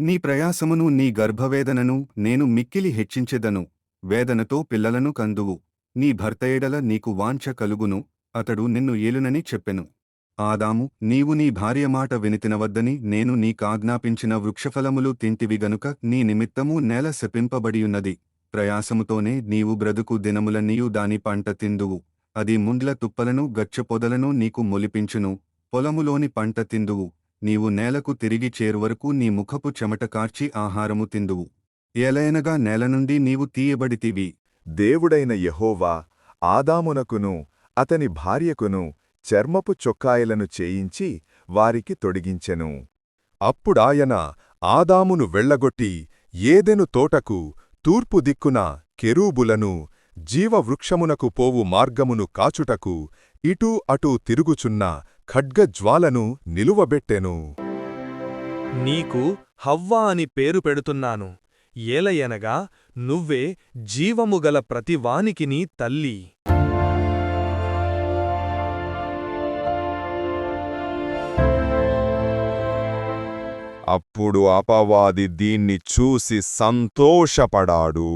నీ ప్రయాసమును నీ గర్భవేదనను నేను మిక్కిలి హెచ్చించెదను. వేదనతో పిల్లలను కందువు. నీ భర్తయేడల నీకు వాంఛ కలుగును. అతడు నిన్ను ఏలునని చెప్పెను. ఆదాము నీవు నీ భార్య మాట వినితినవద్దని నేను నీకాజ్ఞాపించిన వృక్షఫలములు తింటివి గనుక నీ నిమిత్తము నేల శపింపబడియున్నది. ప్రయాసముతోనే నీవు బ్రతుకు దినములన్నీయు దాని పంట తిందువు. అది ముండ్ల తుప్పలను గచ్చపొదలను నీకు మొలిపించును. పొలములోని పంట తిందువు. నీవు నేలకు తిరిగి చేరువరకు నీ ముఖపు చెమట కార్చి ఆహారము తిందువు. ఎలయనగా నేల నుండి నీవు తీయబడితివి. దేవుడైన యహోవా ఆదామునకును అతని భార్యకును చర్మపు చొక్కాయలను చేయించి వారికి తొడిగించెను. అప్పుడాయన ఆదామును వెళ్ళగొట్టి ఏదెను తోటకు తూర్పు దిక్కున కెరూబులను జీవవృక్షమునకు పోవు మార్గమును కాచుటకు ఇటూ అటూ తిరుగుచున్న ఖడ్గజ్వాలను నిలువబెట్టెను. నీకు హవ్వ అని పేరు పెడుతున్నాను. ఏలయనగా నువ్వే జీవముగల ప్రతివానికిని తల్లి. అప్పుడు అపవాది దీన్ని చూసి సంతోషపడాడు.